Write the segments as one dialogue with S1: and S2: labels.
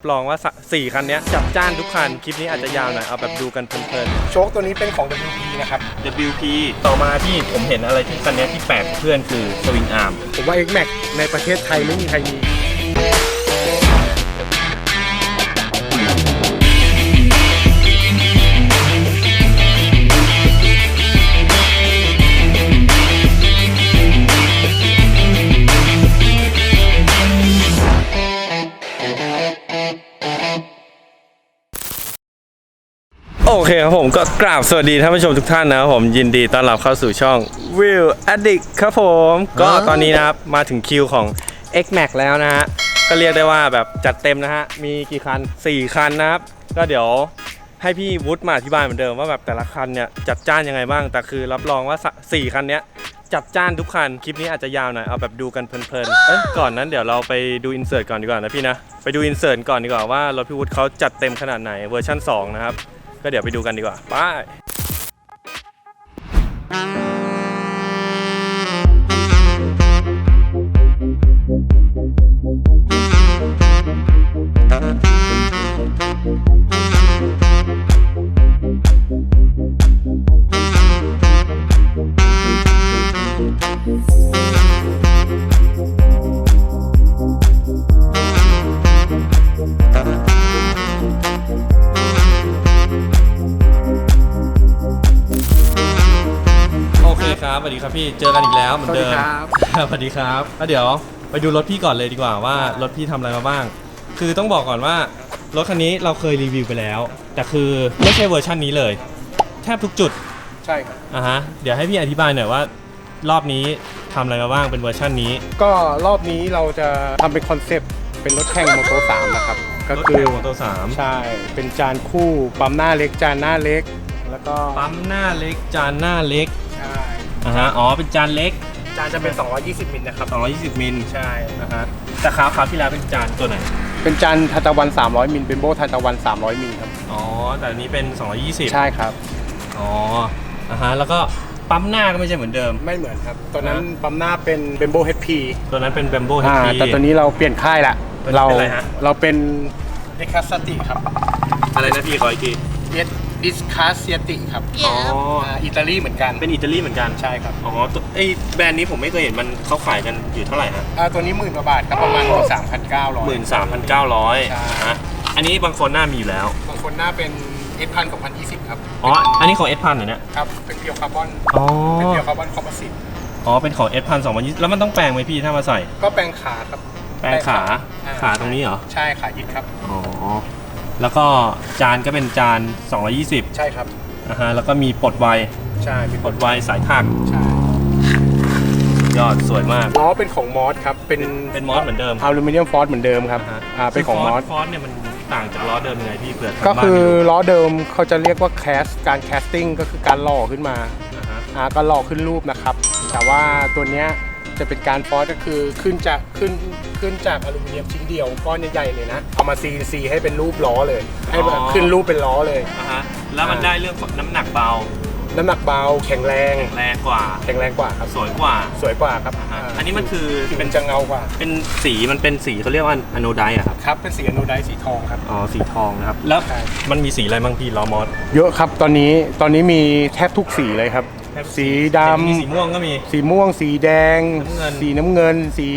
S1: ลองว่าสะสี่คันเนี้ยจัดจ้านทุกคัน คลิปนี้อาจจะยาวหน่อย เอาแบบดูกันเพลิน
S2: โชคตัวนี้เป็นของ WP นะครับ
S1: ๆ WP ต่อมาที่ผมเห็นอะไรที่คันเนี้ยที่แปลกกว่าเพื่อนคือสวิงอาร์ม
S2: ผมว่า X Max ในประเทศไทยไม่มีใครมี
S1: โอเคครับผมก็กราบสวัสดีท่านผู้ชมทุกท่านนะครับผมยินดีต้อนรับเข้าสู่ช่อง Will Addict ครับผม ก็ตอนนี้นะครับมาถึงคิวของ X Max แล้วนะฮะก็เรียกได้ว่าแบบจัดเต็มนะฮะมีกี่คัน 4 คันนะครับ ก็เดี๋ยวให้พี่วุฒิมาอธิบายเหมือนเดิมว่าแบบแต่ละคันเนี่ยจัดจ้านยังไงบ้าง แต่คือรับรองว่าสี่คันเนี้ยจัดจ้านทุกคัน คลิปนี้อาจจะยาวหน่อย เอาแบบดูกันเพลินๆ เอ้ยก่อนนั้นเดี๋ยวเราไปดูอินเสิร์ตก่อนดีกว่านะพี่นะ ไปดูอินเสิร์ตก่อนดีกว่าว่ารถพี่วุฒิเขาจัดเต็มขนาดไหนเวอร์ชัน2 นะครับ ก็เดี๋ยวไปดูกันดีกว่าไป เจอกันอีกแล้วเหมือนเดิม
S2: สวัสดีครับ
S1: สวัสดีครับแล้วเดี๋ยวไปดูรถพี่ก่อนเลยดีกว่าว่ารถพี่ทำอะไรมาบ้าง คือต้องบอกก่อนว่ารถคันนี้เราเคยรีวิวไปแล้ว แต่คือไม่ใช่เวอร์ชันนี้เลย แทบทุกจุด
S2: ใช่ครับ
S1: อะฮะเดี๋ยวให้พี่อธิบายหน่อยว่า รอบนี้ทำอะไรมาบ้างเป็นเวอร์ชันนี้
S2: ก็รอบนี้เราจะทำเป็นคอนเซปต์เป็นรถแข่งโมโต3นะครับ ก็
S1: รถ
S2: คื
S1: แข่
S2: อง
S1: มอเตอร์สาม
S2: ใช่ เป็นจานคู่ ปั๊มหน้าเล็ก จานหน้าเล็ก แล้วก็
S1: ปั๊มหน้าเล็กจานหน้าเล็ก
S2: ใช่
S1: อะฮะอ๋อเป็นจานเล็ก
S2: จานจะเป็น 220 มิลนะครับ
S1: 220 มิล
S2: ใช่
S1: นะฮะแต่คราวคราวที่แล้วเป็นจานตัวไหน
S2: เป็นจานทานตะวัน 300 มิลเป็นโบทานตะวัน 300 มิลครับ
S1: อ๋อ แต่อันนี้เป็น 220
S2: ใช่ครับ
S1: อ๋ออะฮะแล้วก็ปั๊มหน้าก็ไม่ใช่เหมือนเดิม
S2: ไม่เหมือนครับตอนนั้น
S1: ฮะ
S2: ปั๊มหน้าเป็นเบมโบเฮดพี
S1: ตัวนั้นเป็นแบมโบ
S2: อ่า
S1: HP
S2: แต่ตอนนี้เราเปลี่ยนค่ายละ
S1: ตอนนี้
S2: เรา
S1: เป็นอะไรฮะ
S2: เราเป็นดิคัสสติครับ
S1: อะไรนะพี่ขออีกที
S2: ดิสคัสเซียติครับ
S1: อ๋อ
S2: อ่าอิตาลีเหมือนกัน
S1: เป็นอิตาลีเหมือนกัน
S2: ใช่ครับ
S1: อ๋อตัวไอ้แบรนด์นี้ผมไม่เคยเห็นมันเขาขายกันอยู่เท่าไหร่ฮะ
S2: อ่าตัวนี้หมื่นกว่าบาทครับประมาณ
S1: หมื่น
S2: 3,900
S1: สามพันเก้าร้อย
S2: ใช่
S1: ฮะอันนี้บางคนหน้ามีอยู่แล้ว
S2: บางคนหน้าเป็นเอสพันกับพันยี่สิบครับ
S1: อ๋ออันนี้ของ S พันเหรอเนี่ย
S2: ครับเป็นเพียวคาร์บอน
S1: อ๋อ
S2: เป็นเพียวคาร์บอนคอมโพสิต
S1: อ๋อเป็นของ S พันสองพันยี่แล้วมันต้องแปลงไหมพี่ถ้ามาใส่
S2: ก็แปลงขาครับ
S1: แปลงขา
S2: อ่
S1: ขาตรงนี้เหรอ
S2: ใช่ขายึดครับ
S1: อ๋อ แล้วก็จานก็เป็นจาน 220
S2: ใช่ครับ
S1: อะฮะแล้วก็มีปลดไว
S2: ใช่มี
S1: ปลดไวสายถัก
S2: ใช่
S1: ยอดสวยมาก
S2: ล้อเป็นของมอสครับ เป็น
S1: เป็นมอสเหมือนเดิม
S2: อลูมิเนียมฟอสเหมือนเดิมครับ
S1: ฮะ
S2: อ่าเป็นของมอส
S1: ฟอนต์เนี่ยมันต่างจากล้อเดิมยังไงพี่เผื่อทาง
S2: ก็
S1: บ้าน
S2: คือ
S1: ไม่รู้
S2: ล้อเดิมเขาจะเรียกว่าแคสการแคสติ้งก็คือการหล่อขึ้นมา
S1: อ่าฮะ
S2: อ่าก็หล่อขึ้นรูปนะครับ แต่ว่าตัวเนี้ย จะเป็นการฟอสก็คือขึ้นจากขึ้นขึ้นจากอลูมิเนียมชิ้นเดียวก้อนใหญ่ๆเลยนะเอามา CNC ให้เป็นรูปล้อเลย ให้แบบขึ้นรูปเป็นล้อเลย
S1: อ่าฮะแล้วมันได้เรื่องของน้ำหนักเบา
S2: น้ำหนักเบาแข็งแรง
S1: แรงกว่า
S2: แข็งแรงกว่าครับ
S1: สวยกว่า
S2: สวยกว่าครับ
S1: อ่าฮะาอันนี้มันคือ
S2: ผิว
S1: เป็
S2: มันนจะเงากว่า
S1: เป็นสีมันเป็นสีเขาเรียกว่าอโนไดอะครับ
S2: ครับเป็นสีอนูไดซ์สีทองครับ
S1: อ๋อสีทองนะครับแล้ว
S2: ใช่
S1: มันมีสีอะไรบ้างพี่ล้อมอส
S2: เยอะครับตอนนี้ตอนนี้มีแทบทุกสีเลยครับ สีด
S1: มีสีม่วงก็มีำ
S2: สีม่วง สีแดง
S1: น้ำเงิน
S2: สีน้ำเงิน สี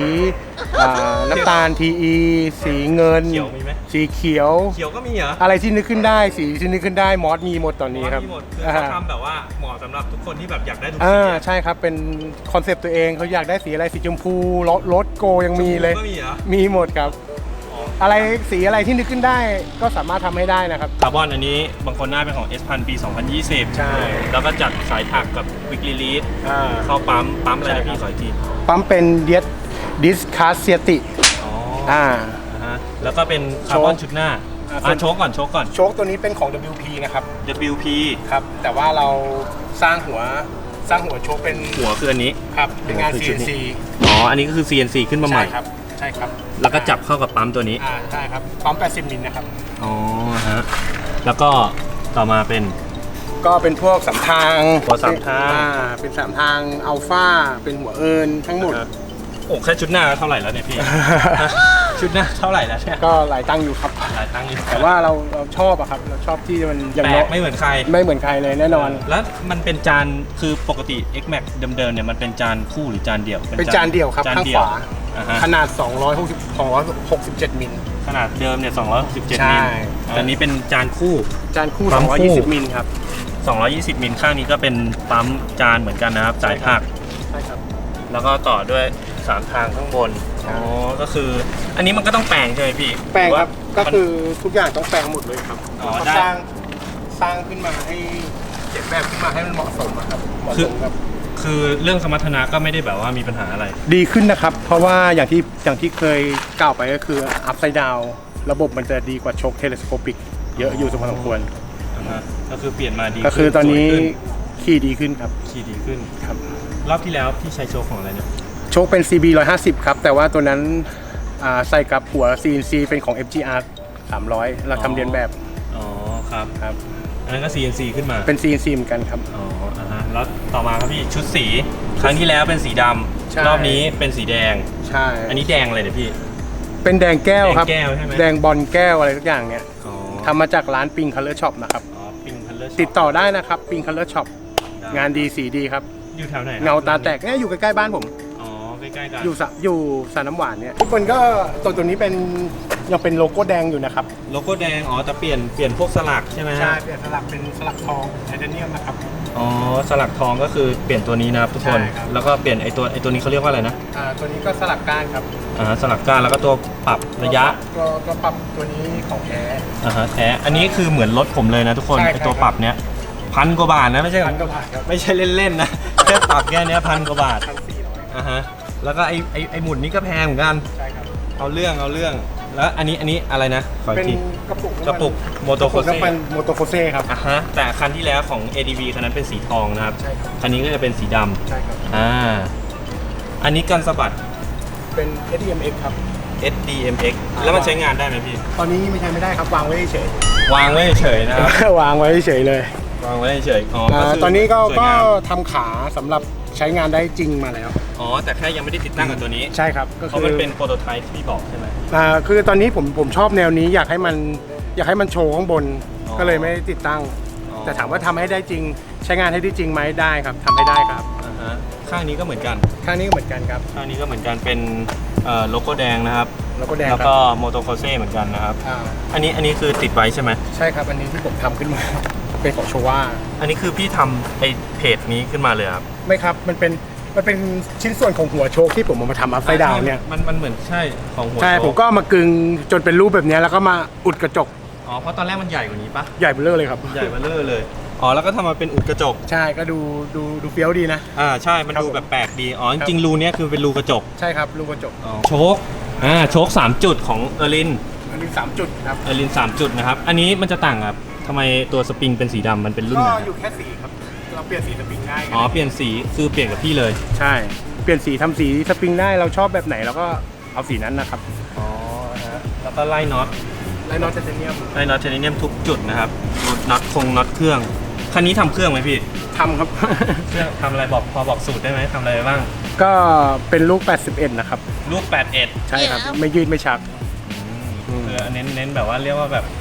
S2: อ่าน้ำตาลทีอีสีเงิน
S1: เขียวมีไหม
S2: สีเขียว
S1: เขียวก็มีเหรอ
S2: อะไรที่นึกขึ้นได้ สีที่นึกขึ้นได้มอสมีหมดตอนนี้ครับ
S1: มีหมดคือ
S2: อ่า
S1: เขาทำแบบว่าเหมาะสำหรับทุกคนที่แบบอยากได้ทุกสี
S2: อ่า
S1: อะ
S2: ใช่ครับเป็นคอนเซปต์ตัวเองเขาอยากได้สีอะไรสีชมพูรถรถโกยังมีเลย
S1: ก็มีเหรอ
S2: มีหมดครับ
S1: อ๋อ
S2: อะไรสีอะไรที่นึกขึ้นได้ก็สามารถทำให้ได้นะครับ
S1: คาร์บอนอันนี้บางคนหน้าเป็นของ S พันปี 2020
S2: ใช่
S1: แล้วก็จัดสายถักกับวิก l ีลีด
S2: อ่า
S1: เข้าปั๊ม ปั๊มอะไร
S2: ใช่
S1: นะครับพี่ขออีกที
S2: ปั๊มเป็นเดียดิสคาเซียติ
S1: อ๋อ
S2: อ่า
S1: อ่าฮะแล้วก็เป็นคาร์บอน
S2: โชค
S1: ชุดหน้า
S2: อ่า
S1: อ่าโชกก่อนโชกก่อน
S2: โชคตัวนี้เป็นของ WP นะครับ
S1: WP
S2: ครับ แต่ว่าเราสร้างหัวสร้างหัวโชคเป็น
S1: หัวคืออันนี้
S2: ครับเป็นงาน
S1: หัวคือชุดนี้
S2: CNC
S1: อ๋อ อันนี้ก็คือ CNC ขึ้นมาให
S2: ใช่
S1: ม่
S2: ครับ ใช่ครับ
S1: แล้วก็จับเข้ากับปั๊มตัวนี้
S2: อ่าใช่ครับปั๊ม80มิลนะครับ
S1: อ๋อฮะแล้วก็ต่อมาเป็น
S2: ก็เป็นพวกสามทาง
S1: หัวสามทาง
S2: อ่เป็นสามทางอัลฟาเป็นหัวเอิญทั้งหมด
S1: นะครับ โอ้แค่ชุดหน้าก็เท่าไหร่แล้วเนี่ยพี่ชชุดหน้าเท่าไหร่แล้วเนี่ย
S2: ก็หลายตังค์อยู่ครับ
S1: หลายตังค์อยู่
S2: แต่ว่าเราเราชอบอะครับ เราชอบที่มันอย่าง
S1: แปล
S2: น้อย
S1: กไม่เหมือนใคร
S2: ไม่เหมือนใครเลยแน่นอน
S1: แล้วมันเป็นจานคือปกติ X Max เดิมๆเนี่ยมันเป็นจานคู่หรือจานเดี่ยว
S2: เป็นจานเดี่ยวครับ
S1: จาน
S2: ข้าง
S1: เดี่
S2: ข
S1: ยว
S2: วา
S1: อ่าฮะ
S2: ขนาด 260 267 มิล
S1: ขนาดเดิมเนี่ย267
S2: ใช่
S1: มิลอันนี้เป็นจานคู่
S2: จานคู่
S1: ปั๊มคู่
S2: 220 มิลครับ
S1: 220มิลข้างนี้ก็เป็นปั๊มจานเหมือนกันนะครับสายผัก
S2: ใช่ครับ
S1: แล้วก็ต่อด้วย3ทางข้างบน
S2: ใช่
S1: อ๋อ ก็คือ อันนี้มันก็ต้องแปลงใช่ไหมพี่
S2: แปลงครับ
S1: หอ
S2: ก็
S1: ว่า
S2: คือทุกอย่างต้องแปลงหมดเลยครับ
S1: อ๋อ
S2: เขา
S1: ได้
S2: สร้างสร้างขึ้นมาให้เก็บแบบขึ้นมาให้มันเหมาะสมอะครับ เหมาะ
S1: คื
S2: ส
S1: อ
S2: มครับ
S1: คือเรื่องสมรรถนะก็ไม่ได้แบบว่ามีปัญหาอะไร
S2: ดีขึ้นนะครับ เพราะว่าอย่างที่อย่างที่เคยกล่าวไปก็คือ upside down ระบบมันจะดีกว่าโชคเทเลสโคปิกเยอะอยู่สมควร
S1: อ่าฮะก็คือเปลี่ยนมาดี
S2: ก็คือตอนนี้
S1: สวยขึ้
S2: ขี่ดีขึ้นครับ
S1: ขี่ดีขึ้น
S2: ครับ
S1: รอบที่แล้วพี่ใช้โชคของอะไรเนี่ย
S2: โชคเป็น CB 150 ครับ แต่ว่าตัวนั้นอ่าใส่กับหัว CNC เป็นของ FGR 300 เราทำเรียนแบบ
S1: อ๋อครับ
S2: ครับ
S1: อันนั้นก็ CNC ขึ้นมา
S2: เป็น CNC เหมือนกันครับ
S1: อ๋ออ่าฮะ แล้วต่อมาครับพี่ชุดสี ครั้งที่แล้วเป็นสีด
S2: ใช่ำ
S1: รอบนี้เป็นสีแดง
S2: ใช่
S1: อันนี้แดงอะไรเนี่ยพี่
S2: เป็นแดงแก้วครับ
S1: แดงแก้วใช่ไหม
S2: แดงบอลแก้วอะไรทุกอย่างเนี่ย
S1: อ๋อ
S2: ทำมาจากร้านปิงคัลเลอร์ช็อปนะครับ
S1: อ๋อปิงคัลเลอร์
S2: ติดต่อได้นะครับปิงคัลเลอร์ช็อปงานดีสีดีครับ
S1: อยู่แถวไหนครับ
S2: เงาตาแตกเนี่ยอยู่ใกล้ๆบ้านผม
S1: อ๋อใกล้ๆกัน
S2: อยู่สะอยู่สระน้ำหวานเนี่ยทุกคนก็ตัวตัวนี้เป็นยังเป็นโลโก้แดงอยู่นะครับ
S1: โลโก้แดงอ๋อแต่เปลี่ยนเปลี่ยนพวกสลักใช่ไหมฮะ
S2: ใช่เปลี่ยนสลักเป็นสลักทองไทเทเนียมนะครับ
S1: อ๋อสลักทองก็คือเปลี่ยนตัวนี้นะครับทุกคน
S2: ใช่ครับ
S1: แล้วก็เปลี่ยนไอตัวไอตัวนี้เขาเรียกว่าอะไรนะ
S2: อ่าตัวนี้ก็สลักก้านครับ
S1: อ่าฮะสลักก้านแล้วก็ตัวปรับระยะ
S2: ก็ก็ปรับตัวนี้ของแท้
S1: อ่าฮะแท้อันนี้คือเหมือนรถผมเลยนะทุกคน
S2: ใช่
S1: ไอตัว
S2: ใช่ครับ
S1: ปรับเนี้ยพันกว่าบาทนะไม่ใช่
S2: พันกว่าบาทครับ
S1: ไม่ใช่เล่นๆนะ แค่ปรับแค่เนี้ยพันกว่าบาท
S2: พันสี่ร้อย
S1: อ่าฮะแล้วก็ไอไอไอหมุนนี่ก็แพงเหมือนกัน
S2: ใช่ครับ
S1: เอาเรื่องเอาเรื่อง แล้วอันนี้อันนี้อะไรนะขออี
S2: เป็
S1: ก
S2: น
S1: ที
S2: กระปุกน้ำมัน
S1: กระปุกโมโตโค
S2: กระปุก
S1: เซ่
S2: น้ำมันโมโตโคเซ่ครับ
S1: อะฮะแต่คันที่แล้วของ ADV คันนั้นเป็นสีทองนะครับ
S2: ใช่ครับ
S1: คันนี้ก็จะเป็นสีดำ
S2: ใช่ครับ
S1: อ่าอันนี้กันสะบัด
S2: เป็น SDMX ครับ
S1: SDMX แล้วมันใช้งานได้ไหมพี่
S2: ตอนนี้ไม่ใช้ไม่ได้ครับ วางไว้เฉยวา
S1: งไว้เฉยๆนะครับ
S2: ๆวางไว้เฉยๆเลย
S1: วางไว้เฉยๆอ๋อก็
S2: อ่า
S1: คื
S2: ตอนนี้ก็
S1: สวย
S2: ก็
S1: งาม
S2: ทำขาสำหรับ ใช้งานได้จริงมาแล้ว
S1: อ๋อ แต่แค่ยังไม่ได้ติดตั้งกับตัวนี้
S2: ใช่ครับก็
S1: เพ
S2: คื
S1: ราะ
S2: อ
S1: มันเป็นโปรโตไทป์ที่พี่บอกใช่ไหม
S2: อ่าคือตอนนี้ผมผมชอบแนวนี้อยากให้มันอยากให้มันโชว์ข้างบน
S1: อ๋อ
S2: ก็เลยไม่ได้ติดตั้ง
S1: อ๋อ
S2: แต่ถามว่าทำให้ได้จริง ใช้งานให้ได้จริงไหมได้ครับทำให้ได้ครับ
S1: อ่าฮะข้างนี้ก็เหมือนกัน
S2: ข้างนี้ก็เหมือนกันครับ
S1: ข้างนี้ก็เหมือนกันเป็นเอ่อโลโก้แดงนะครับ
S2: แล้วก็แดง
S1: แล้ว
S2: ครั
S1: ก็
S2: บ
S1: โมโตโคเซ่เหมือนกันนะครับ
S2: อ่า
S1: อันนี้อันนี้คือติดไว้ใช่ไหม
S2: ใช่ครับอันนี้ที่ผมทำขึ้นมา เป็นของโชว่า
S1: อันนี้คือพี่ทำไอเพจนี้ขึ้นมาเลยครับ
S2: ไม่ครับมันเป็นมันเป็นชิ้นส่วนของหัวโชคที่ผมเอามาทำอัพไซด์ดาวเนี่ย
S1: มันมันเหมือนใช่ของหัว
S2: ใช่
S1: โช
S2: ผมก็เอามากึงจนเป็นรูปแบบเนี้ยแล้วก็มาอุดกระจก
S1: อ๋อเพราะตอนแรกมันใหญ่กว่านี้ปะ
S2: ใหญ่เบ้อเร่อเลยครับ
S1: ใหญ่เบ้อเร่อเลยอ๋อแล้วก็ทำมาเป็นอุดกระจก
S2: ใช่ก็ดูดูดูเฟี้ยวดีนะ
S1: อ่าใช่มัน
S2: ครับ
S1: ดู
S2: ผม
S1: แบบแปลกดีอ๋อจริงๆรูเนี้ยคือเป็นรูกระจก
S2: ใช่ครับรูกระจก
S1: โชคอ่าโชค3จุดของเออร์ลิน
S2: อันนี้สามจุดครับ
S1: เออร์ลิน3จุดนะครับอันนี้มันจะต่างครับทำไมตัวสปริงเป็นสีดำมันเป็นรุ่น
S2: ก็
S1: ไหน
S2: อยู่แค่สีครับ เราเปลี่ยนสีสปริงได้
S1: อ๋อเปลี่ยนสีคือเปลี่ยนกับพี่เลย
S2: ใช่ เปลี่ยนสีทำสีสปริงได้เราชอบแบบไหนเราก็เอาสีนั้นนะครับ
S1: อ๋อฮะแล้วก็ไล่น็อต
S2: ไลนอตไทเทเนียม
S1: ไล่น็อตเทนเนียมทุกจุดนะครับน็อตคงน็อตเครื่องคันนี้ทำเครื่องไหมพี่
S2: ทำครับ
S1: เครื่องทำอะไรบอกพอบอกสูตรได้ไหมทำอะไรไปบ้าง
S2: ก็เป็นลูก 81 นะครับ
S1: ลูก 81
S2: ใช่ครับ ไม่ยืดไม่ชัก อืม
S1: คือเน้นเน้นแบบว่าเรียกว่าแบบใ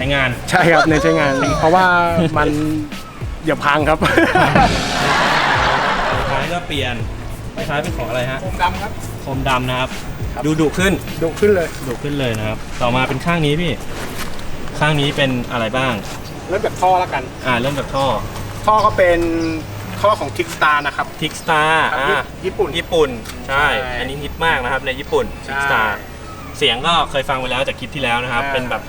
S1: ช้งาน
S2: ใช่ครับในใช้งาน เพราะว่ามันอย่าพังครับ
S1: ท้ายก็เปลี่ยนท้ายเป็นของอะไรฮะ
S2: ผมดำครับ
S1: โคมดำนะครับ
S2: ครับ
S1: ดูดุขึ้น
S2: ดุขึ้นเลย
S1: ดุขึ้นเลยนะครับ ต่อมาเป็นข้างนี้พี่ ข้างนี้เป็นอะไรบ้าง
S2: เริ่มแบบท่อแล้วกัน
S1: อ่าเริ่มจากท่อ
S2: ท่อก็เป็นท่อของทิกสตาร์นะครับ
S1: ทิกสตาร์
S2: ครับ
S1: อ่า
S2: ญี่ปุ่น
S1: ญี่ปุ่น ใช่
S2: ใช่
S1: อันนี้ฮิตมากนะครับในญี่ปุ่น
S2: ใช่
S1: ทิกสตาร์เสียงก็เคยฟังไปแล้วจากคลิปที่แล้วนะครับ
S2: อ่า
S1: เป็นแบบ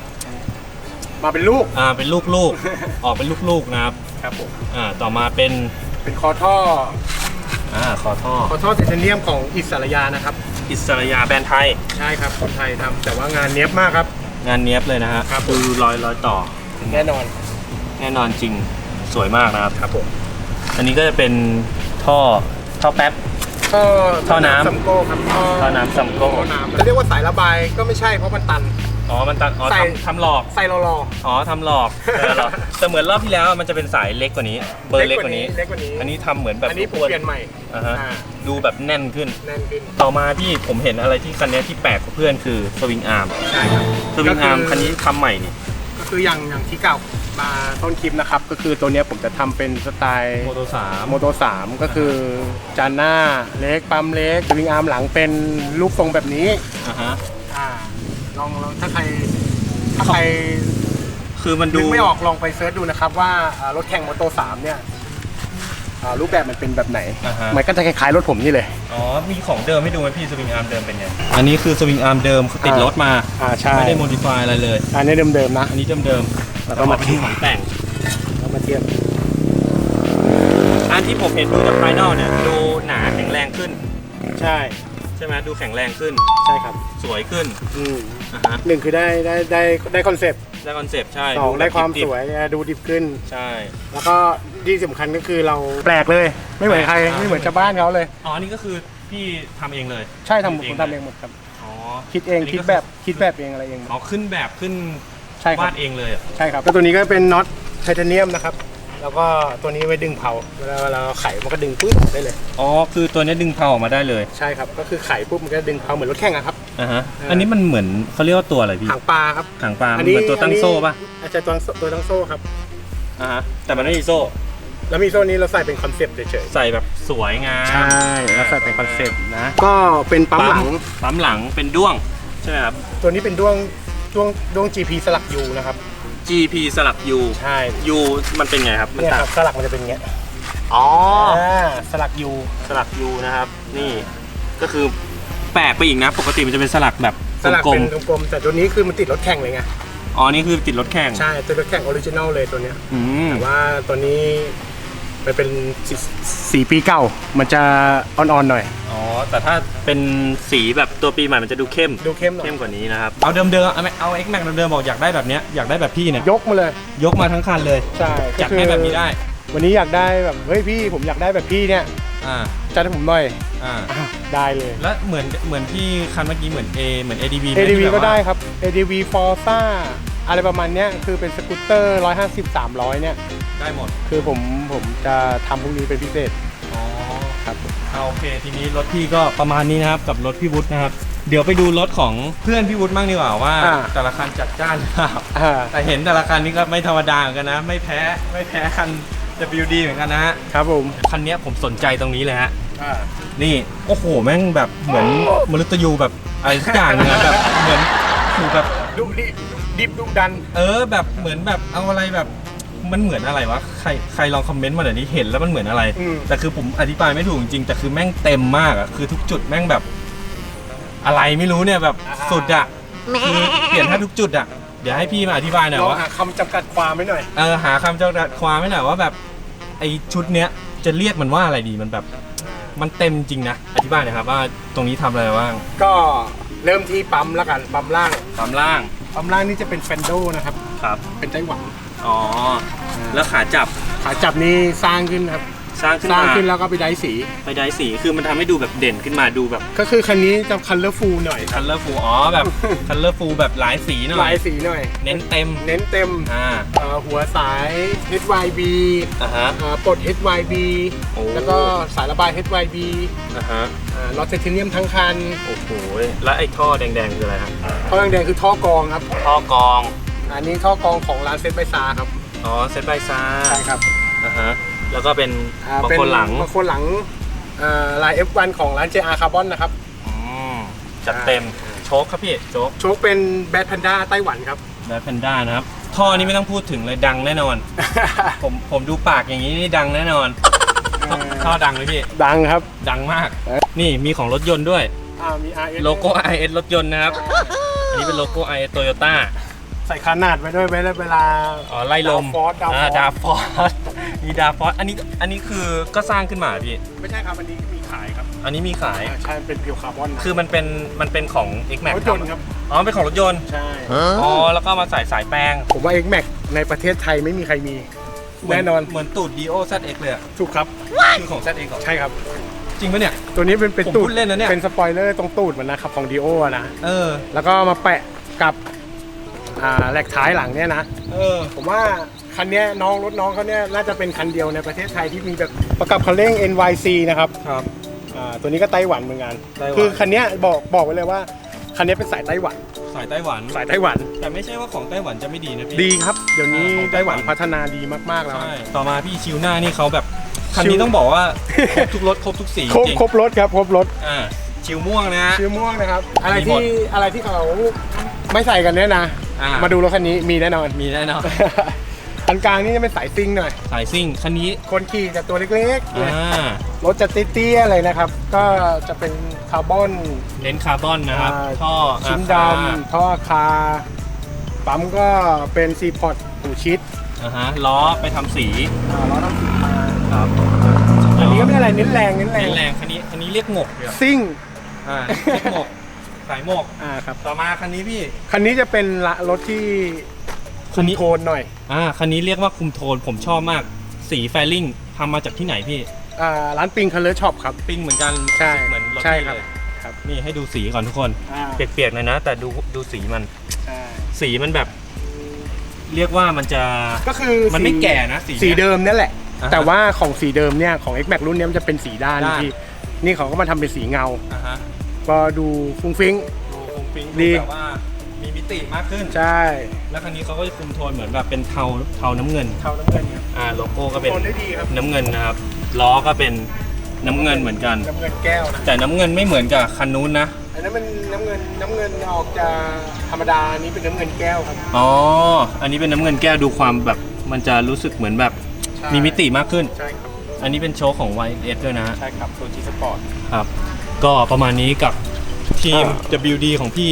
S2: มาเป็นลูก
S1: อ่าเป็นลูกๆ ออกเป็นลูกๆนะครับ
S2: ครับผม
S1: อ่าต่อมาเป็น
S2: เป็นคอท่อ
S1: อ่าคอท่อ
S2: คอท่อไทเทเนียมของอิสระยานะครับ
S1: อิสระยาแบรนด์ไทย
S2: ใช่ครับ คนไทยทำแต่ว่างานเนี้ยบมากครับ
S1: งานเนี้ยบเลยนะฮะ
S2: ครับ
S1: ดูรอยรอยต่อ
S2: แน่นอน
S1: แน่นอนจริงสวยมากนะครับ
S2: ครับผม
S1: อันนี้ก็จะเป็นท่อท่อแป๊บ
S2: ท่อ
S1: ท่อน้ำ
S2: ซัมโก้ครับท่อ
S1: ท่อน้ำซัมโก้
S2: ท่อน้ำจะเรียกว่าสายระบายก็ไม่ใช่เพราะมันตัน
S1: อ๋อ มันตัดอ๋อ
S2: ใส่
S1: ทำทำหลอก
S2: ใส่รอรอ
S1: อ๋อทำหลอกเออหลอกแต่เหมือนรอบที่แล้วมันจะเป็นสายเล็กกว่านี้ เบอร์เล็กกว่านี้
S2: เล็กกว่านี้
S1: อันนี้ทำเหมือนแบบ
S2: อันนี้ผม
S1: อ้วน
S2: เปลี่ยนใหม่
S1: อ่าฮะ
S2: อ่า
S1: ดูแบบแน่นขึ้น
S2: แน่นขึ้น
S1: ต่อมาที่ผมเห็นอะไรที่คันนี้ที่แปลกกว่าเพื่อนคือสวิงอาร์ม
S2: ใช่ครับ
S1: สวิงอาร์ม
S2: ก็คือ
S1: คันนี้ทำใหม่นี่
S2: ก็คืออย่างอย่างที่เก่ามาต้นคลิปนะครับ ก็คือตัวเนี้ยผมจะทำเป็นสไตล์
S1: โมโตสาม
S2: โมโตสามก็คือจานหน้าเล็กปั๊มเล็กสวิงอาร์มหลังเป็นรูปทรงแบบนี้
S1: อ่าฮะ
S2: อ่า ลองลองถ้าใครถ้าใคร
S1: คือมัน
S2: ดู
S1: ดู
S2: ไม่ออกลองไปเซิร์ชดูนะครับว่าอ่ารถแข่งโมโตสามเนี่ยอ่ารูปแบบมันเป็นแบบไหน
S1: อ่าฮะ
S2: มันก็จะคล้ายๆรถผมนี่เลย
S1: อ๋อ มีของเดิมให้ดูไหมพี่สวิงอาร์มเดิมเป็นไง อันนี้คือสวิงอาร์มเดิมเขาติดรถมา
S2: อ่าใช่
S1: ไม่ได้โมดิฟายอะไรเลย
S2: อันนี้เดิมๆนะ
S1: อันนี้เดิมๆ
S2: แล้วก็มา
S1: เป็นของแต่ง
S2: แล้วมาเทียบ
S1: อันที่ผมเห็นดูจากภายนอกเนี่ยดูหนาแข็งแรงขึ้น
S2: ใช่
S1: ใช่ไหมดูแข็งแรงขึ้น
S2: ใช่ครับ
S1: สวยขึ้น
S2: อืม
S1: อ่าฮะ
S2: หนึ่งคือได้ได้ได้ได้คอนเซปต์
S1: ได้คอนเซปต์ใช่
S2: สองได้ความ
S1: ดิบ
S2: ส
S1: ๆ
S2: วยดูดิบขึ้น
S1: ใช่
S2: แล้วก็ที่สำคัญก็คือเราแปลกเลย ไม่เหมือนใคร
S1: อ่า
S2: ไม่เหมือนชาวบ้านเขาเลย
S1: อ๋อนี่ก็คือพี่ทำเองเลย
S2: ใช่ทำหมด
S1: เอ
S2: ผ
S1: ง
S2: มทำเองหมดครับ
S1: อ๋อ
S2: คิดเอง
S1: อันนี้
S2: คิด
S1: ก็
S2: แบบคิดแบบเองอะไรเองหมด
S1: อ๋อขึ้นแบบขึ้น
S2: ใช่ครั
S1: วา
S2: บ
S1: ดเองเลยอะ
S2: ใช่ครับก็ตัวนี้ก็เป็นน็อตไทเทเนียมนะครับ แล้วก็ตัวนี้ไว้ดึงเผาเวลาเวลาเราไขมันก็ดึงปื้ดออกได้เลย
S1: อ๋อ คือตัวนี้ดึงเผาออกมาได้เลย
S2: ใช่ครับ ก็คือไขปุ๊บมันก็ดึงเผาเหมือนรถแข่งอะครับ
S1: อ่าฮะ
S2: เอออั
S1: อันนี้มันเหมือนเขาเรียกว่าตัวอะไรพี่
S2: หางปลาครับ
S1: หางปลามันเหมือนตัวตั้งโซ่ป่ะ
S2: อาจจะตัวตัวตั้งโซ่ครับ
S1: อ่าฮะ แต่มันไม่มีโซ่
S2: แล้วมีโซ่นี้เราใส่เป็นคอนเซปต์เฉย
S1: ใส่แบบสวยงาม
S2: ๆใช่แล้วใส่เป็นคอนเซปต์นะ ก็เป็นปั๊มหลัง
S1: ปั๊มหลังเป็นด้วงใช่ไหมครับ
S2: ตัวนี้เป็นด้วงด้วงด้วง GP สลักยูนะครับ
S1: GP สลัก U
S2: ใช่
S1: U มันเป็นไงครับ มัน
S2: เนี่ย
S1: ต่า
S2: ค
S1: ง
S2: รับสลักมันจะเป็นอย่างเงี้ย
S1: อ๋อ
S2: อ่าสลักยู
S1: สลัก U นะครับ นี่ ก็คือแปลกไปอีกนะ ปกติมันจะเป็นสลักแบบ
S2: สลัก
S1: กล
S2: เป็
S1: ม
S2: นกลมๆแต่ตัวนี้คือมันติดรถแข่งเลยไง
S1: ๆอ๋อ นี่คือติดรถแข่ง
S2: ใช่ตัวรถแข่งออริจินอลเลยตัวเนี้ย
S1: อืม
S2: แต่ว่าตัวนี้ มันเป็นสีสีปีเก่า มันจะอ่อนๆหน่อย
S1: อ๋อ แต่ถ้าเป็นสีแบบตัวปีใหม่มันจะดูเข้ม
S2: ดูเข้มหน่อย
S1: เข้มกว่านี้นะครับ เอาเดิมๆเอาเอา X Max เดิมๆบอกอยากได้แบบเนี้ยอยากได้แบบพี่เนี่ย
S2: ยกมาเลย
S1: ยกมาทั้งคันเลย
S2: ใช่
S1: จัดให้แบบนี้ได้
S2: วันนี้อยากได้แบบเฮ้ยพี่ผมอยากได้แบบพี่เนี่ย
S1: อ่า
S2: จัดให้ผมหน่อย
S1: อ่า
S2: อะได้เลย
S1: แล้วเหมือนเหมือนที่คันเมื่อกี้เหมือน A เหมือน ADV ไหม
S2: ADV
S1: ที่แบบ
S2: ก็
S1: ว่า
S2: ได้ครับ ADV Forza อะไรประมาณเนี้ยคือเป็นสกูตเตอร์150 300เนี่ย
S1: ได้หมด
S2: คือผมผมจะทำพวกนี้เป็นพิเศษ
S1: อ๋อ
S2: ครับ
S1: เอาโอเค ทีนี้รถพี่ก็ประมาณนี้นะครับ กับรถพี่วุฒินะครับ เดี๋ยวไปดูรถของเพื่อนพี่วุฒิบ้างดีกว่าว่า
S2: อ่า
S1: แต่ละคันจัดจ้านหรือเปล่า
S2: อ่า
S1: แต่เห็นแต่ละคันนี้ก็ไม่ธรรมดาเหมือนกันนะ ไม่แพ้ไม่แพ้คัน WD เหมือนกันนะฮะ
S2: ครับผม
S1: คันเนี้ยผมสนใจตรงนี้เลยฮะ
S2: อ่า
S1: นี่ โอ้โห แม่งแบบเหมือนมนุษย์ยูแบบอะไรสักอย่างเนี่ยแบบเหมือนถูกแบบ
S2: ดุดิดิบดุดัน
S1: เออแบบเหมือนแบบเอาอะไรแบบ มันเหมือนอะไรวะใครใครลองคอมเมนต์มาหน่อยดิเห็นแล้วมันเหมือนอะไร
S2: อืม
S1: แต่คือผมอธิบายไม่ถูกจริงๆแต่คือแม่งเต็มมากอะคือทุกจุดแม่งแบบ อะไรไม่รู้เนี่ยแบบสุดอะคือเปลี่ยนแทบทุกจุดอะเดี๋ยวให้พี่มาอธิบายหน่อย
S2: ลอง
S1: ว่า
S2: หาคำจำกัดความไว้หน่อย
S1: เออหาคำจำกัดความไม่หน่อยว่าแบบไอชุดเนี้ยจะเรียกมันว่าอะไรดีมันแบบ มันเต็มจริงนะอธิบายหน่อยครับว่าตรงนี้ทำอะไรบ้าง
S2: ก็เริ่มที่ปั๊มแล้วกันปั๊มล่าง
S1: ความล่าง
S2: ปั๊มล่างนี่จะเป็นเฟนโดนะครับ
S1: ครับ
S2: เป็นไต้หวัน
S1: อ๋อ แล้วขาจับ
S2: ขาจับนี่สร้างขึ้นครับ
S1: สร้างขึ้น
S2: สร้าง
S1: มา
S2: ขึ้นแล้วก็ไปได้สี
S1: ไปได้สีคือมันทำให้ดูแบบเด่นขึ้นมาดูแบบ
S2: ก็คือคันนี้จะคันเลอร์ฟูลหน่อยค
S1: คั
S2: รับ
S1: ลเลอร์ฟูอ๋อแบบคัลเลอร์ฟูแบบหลายสีหน่
S2: ห
S1: อ
S2: ลายยสีหน่อย
S1: เน้นเต็ม
S2: เน้นเต็ม
S1: อ่า
S2: เอ่อหัวสาย HYB
S1: อ่าฮะ
S2: เอ่อปลด HYB
S1: โอ้
S2: แล้วก็สายระบาย HYB
S1: อ่าฮะ
S2: น็อตไทเทเนียมทั้งคัน
S1: โอ้โหแล้วไอ้ท่อแดงๆคืออะไรครับ
S2: ท่อแดงๆคือท่อกรองครับ
S1: ท่อกรอง
S2: อันนี้ท่อกรองของร้านเซตไบซาครับ
S1: อ๋อเซตไบซ่า
S2: ใช่ครับ
S1: อ่าฮะแล้วก็เป็น
S2: อ่า
S1: บาง
S2: เป็น
S1: คนหลัง
S2: บางคนหลังเอ่อลาย F1 ของร้าน JR Carbon นะครับ
S1: อืมจัดเต็มโชคครับพี่โชค
S2: โชคเป็นแบดแพนด้าไต้หวันครับ
S1: และแพนด้านะครับ ท่อนี้ไม่ต้องพูดถึงเลยดังแน่นอน ผมผมดูปากอย่างนี้นี่ดังแน่นอนท่อท่อดังเลยพี่
S2: ดังครับ
S1: ดังมาก
S2: เอ๊ะ
S1: นี่มีของรถยนต์ด้วย
S2: อ่ามี RS
S1: โลโก้ IS รถยนต์นะครับ อันนี้เป็นโลโก้ IS Toyota
S2: ใส่ขนาดไว้ด้วยไว้เวลา
S1: อ๋อไล่ลม
S2: ดาวฟอร์สดาวฟอร์ส
S1: ดาฟอสมีดาฟอสอันนี้อันนี้คือก็สร้างขึ้นมาเหรอพี่
S2: ไม่ใช่ครับอันนี้มีขายครับ
S1: อันนี้มีขาย
S2: อ่าใช่เป็นเพียวคาร์บอนนะ
S1: คือมันเป็นมันเป็นของ X Max
S2: รถยนต์ครับ
S1: อ๋อเป็นของรถยนต์
S2: ใช่
S1: อ๋อแล้วก็มาใส่สายแป้ง
S2: ผมว่า X Max ในประเทศไทยไม่มีใครมี แน่นอน
S1: เหมือนตูด Dio ZX เลยอะ
S2: ถูกครับ
S1: คือของ ZX เหรอ
S2: ใช่ครับ
S1: จริงปะเนี่ย
S2: ตัวนี้เป็นเป็น
S1: ผม
S2: ตู
S1: พู
S2: ด
S1: ดเล่นนะเนี่ย
S2: เป็นสปอยเลอร์ตรงตูดมันนะครับของดีโอนะ
S1: เออ
S2: แล้วก็มาแปะกับ อ่าแหลกท้ายหลังเนี่ยนะ
S1: เออ
S2: ผมว่าคันเนี้ยน้องรถน้องเขาเนี่ยน่าจะเป็นคันเดียวในประเทศไทยที่มีแบบประกับคันเร่ง NYC นะครับ
S1: ครับ
S2: อ่าตัวนี้ก็ไต้หวันเหมือนกัน
S1: ไต้หวัน
S2: คือคันเนี้ยบอกบอกไว้เลยว่าคันเนี้ยเป็นสายไต้หวัน
S1: สายไต้หวัน
S2: สายไต้หวัน
S1: แต่ไม่ใช่ว่าของไต้หวันจะไม่ดีนะพี่
S2: ดีครับ เดี๋ยวนี้
S1: อ่าของไต้
S2: ไต้
S1: ห
S2: ห
S1: วั
S2: วันนพัฒนาดีมากๆแล้ว
S1: ใช่ ต่อมาพี่ชิวหน้านี่เขาแบบ คัน
S2: ชิ
S1: นี้
S2: ว
S1: ต้องบอกว่า ครบทุกรถครบทุกสี
S2: ครบ
S1: จริง
S2: ครบรถครับครบรถ
S1: อ่าชิวม่วงนะฮะ
S2: ชื่อม่วงนะครับ อะไร
S1: มีหมด
S2: ที่อะไรที่เขา ไม่ใส่กันเนี่ยนะ
S1: อ่า
S2: มาดูรถคันนี้มีแน่นอน
S1: มีแน่นอน
S2: อันกลางนี่จะเป็นสายซิ่งหน่อย
S1: สายซิ่งคันนี้
S2: คนขี่จะตัวเล็กๆ
S1: อ่า
S2: รถจะเตี้ยๆอะไรนะครับ ก็จะเป็นคาร์บอน
S1: เน้นคาร์บอนนะครับ
S2: อ่า
S1: ท่อ
S2: ชิ้น
S1: อา
S2: ดำท่อคาร์ปั๊มก็เป็นซีพอร์ตหูชิด
S1: อ่าฮะล้อไปทำสี
S2: อ่าล้อทำสีมา
S1: ครับ
S2: อันนี้ก็ไม่อะไรเน้นแรงเน้นแร
S1: แรง
S2: ง
S1: แรงคันนี้คันนี้เรียกหมกเดียว
S2: ซิ่ง
S1: อ่าเรียกหมก สายหมก
S2: อ่าครับ
S1: ต่อมาคันนี้พี่
S2: คันนี้จะเป็นละรถที่
S1: คันนี้
S2: โทนหน่อย
S1: อ่าคันนี้เรียกว่าคุมโทนผมชอบมาก สีแฟลิงทำมาจากที่ไหนพี่
S2: อ่าร้านปิงคัลเลอร์ช็อปครับ
S1: ปิ้งเหมือนกัน
S2: ใช่
S1: เหมือนรถ
S2: ใช่
S1: พี่
S2: ครับ
S1: เลย
S2: ครับ
S1: นี่ให้ดูสีก่อนทุกคน
S2: อ่า
S1: เปียกๆหน่อยนะ แต่ดูดูสีมัน
S2: อ่า
S1: สีมันแบบ เรียกว่ามันจะ
S2: ก็คือ
S1: มันไม่
S2: สี
S1: แก่นะสีเนี้ย
S2: สีเดิมนั่นแหละ
S1: อ่าฮะ
S2: แต่ว่าของสีเดิมเนี่ยของ X Max รุ่นเนี้ยมันจะเป็นสีด้าน
S1: ด้าน
S2: ที่นี่เขาก็มาทำเป็นสีเงา
S1: อ่าฮะ
S2: ก็ดูฟุ้งฟิ้ง
S1: ดูฟุ้งฟิ้ง
S2: ดี
S1: ดูแบบว่ามีมิติมากขึ้น
S2: ใช่
S1: แล้วคันนี้เขาก็จะคุมโทนเหมือนแบบเป็นเทาเทาน้ำเงิน
S2: เทาน้ำเงินครับ
S1: อ่าโลโก้ก็เป็น
S2: โทนได้ดีครับ
S1: น้ำเงินนะครับ ล้อก็เป็นน้ำเงินเหมือนกัน
S2: น้ำเงินแก้วนะ
S1: แต่น้ำเงินไม่เหมือนกับคันนู้นนะ
S2: อันนั้นมันน้ำเงินน้ำเงินออกจะธรรมดาอันนี้เป็นน้ำเงินแก้วครับ
S1: อ๋อ อันนี้เป็นน้ำเงินแก้วดูความแบบ มันจะรู้สึกเหมือนแบบ
S2: ใช่
S1: มีมิติมากขึ้น
S2: ใช่ครับ
S1: อันนี้เป็นโชคของ YS ด้วยนะ
S2: ใช่ครับตัว G Sport
S1: ครับ ก็ประมาณนี้กับทีม
S2: อ่า
S1: WD ของพี่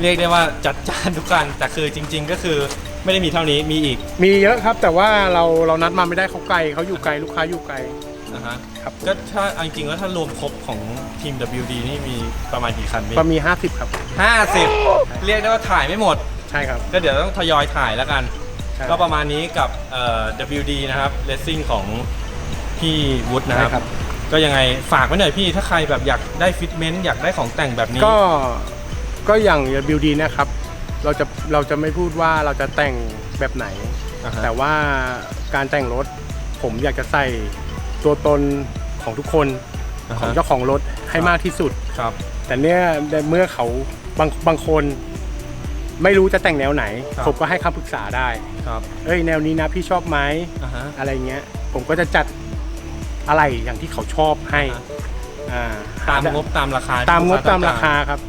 S1: เรียกได้ว่าจัดจานทุกการแต่คือจริง ๆ ก็คือไม่ได้มีเท่านี้มีอีก
S2: มีเยอะครับแต่ว่าเราเรานัดมาไม่ได้เขาไกลเขาอยู่ไกลลูกค้าอยู่ไกล
S1: นะฮะ
S2: ครับ
S1: ก็ถ้าเอาจริงๆแล้วถ้ารวมครบของทีม WD นี่มีประมาณกี่คันพี่
S2: ก็มี 50 ครับ
S1: ห้าสิบเรียกได้ว่าถ่ายไม่หมด
S2: ใช่ครับ
S1: ก็เดี๋ยวต้องทยอยถ่ายแล้วกัน
S2: ใช่
S1: ก็ประมาณนี้กับเอ่อ WD นะครับเลสซิ่งของพี่วุฒินะครับ
S2: ใช่ครับ
S1: ก็ยังไงฝากไว้หน่อยพี่ถ้าใครแบบอยากได้ฟิตเมนต์อยากได้ของแต่งแบบนี้
S2: ก็ก็อย่างบิวดีนะครับ เราจะเราจะไม่พูดว่าเราจะแต่งแบบไหน
S1: อ่าฮะ
S2: แต่ว่าการแต่งรถ ผมอยากจะใส่ตัวตนของทุกคน
S1: อ่า
S2: ของ
S1: ฮะ
S2: เจ้าของรถให้มากที่สุด
S1: ครับ
S2: แต่เนี่ยเมื่อเขาบางบางคน ไม่รู้จะแต่งแนวไหน
S1: ครับ
S2: ผมก็ให้คำปรึกษาได้
S1: ครับ
S2: เอ้ยแนวนี้นะพี่ชอบไหม
S1: อ่าฮะ
S2: อะไรเงี้ย ผมก็จะจัด อะไรอย่างที่เขาชอบให้
S1: อ่า
S2: อ่า
S1: ตามงบตามราคา
S2: ตามงบ
S1: ที่ลูก
S2: ตามรา
S1: ต้องก
S2: คาครับ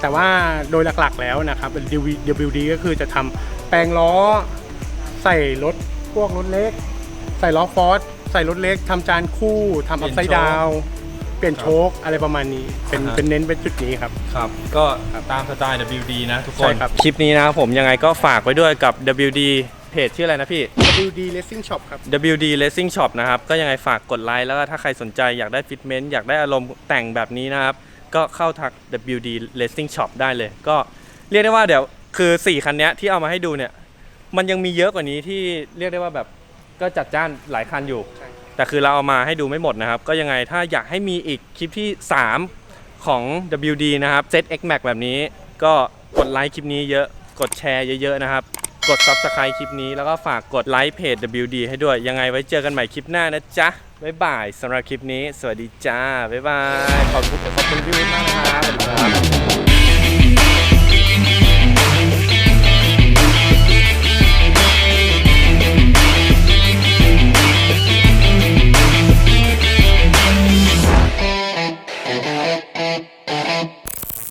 S2: แต่ว่าโดยหลักๆแล้วนะครับ WD ก็คือจะทำแปลงล้อ ใส่รถพวกรถเล็ก ใส่ล้อฟอร์สใส่รถเล็กทำจานคู่ทำอัพไซด์ดาวเปลี่ยนโชคอะไรประมาณนี้เป็น
S1: อ่าฮะ
S2: เป็นเน้นเป็นจุดนี้ครับ
S1: ครับ ก็ตามสไตล์ WD นะทุกค
S2: ใช่
S1: น
S2: ครับ
S1: คลิปนี้นะครับผมยังไงก็ฝากไว้ด้วยกับ WD เพจชื่ออะไรนะพี่
S2: WD Racing Shop ครับ
S1: WD Racing Shop นะครับ ก็ยังไงฝากกดไลค์แล้วก็ถ้าใครสนใจอยากได้ฟิตเมนต์อยากได้อารมณ์แต่งแบบนี้นะครับ ก็เข้าทัก WD Racing Shop ได้เลย ก็เรียกได้ว่าเดี๋ยวคือ 4 คันเนี้ยที่เอามาให้ดูเนี่ย มันยังมีเยอะกว่านี้ที่เรียกได้ว่าแบบก็จัดจ้านหลายคันอยู่
S2: ใช่
S1: แต่คือเราเอามาให้ดูไม่หมดนะครับ ก็ยังไงถ้าอยากให้มีอีกคลิปที่ 3 ของ WD นะครับ ZX Max แบบนี้ ก็กดไลค์คลิปนี้เยอะกดแชร์เยอะๆนะครับ กด Subscribe คลิปนี้แล้วก็ฝากกดไลค์เพจ WD ให้ด้วย ยังไงไว้เจอกันใหม่คลิปหน้านะจ๊ะ บ๊ายบายสำหรับคลิปนี้ สวัสดีจ้า บ๊ายบาย ขอบคุณขอบคุณพี่วุฒิมากนะครับสวัสดีครับ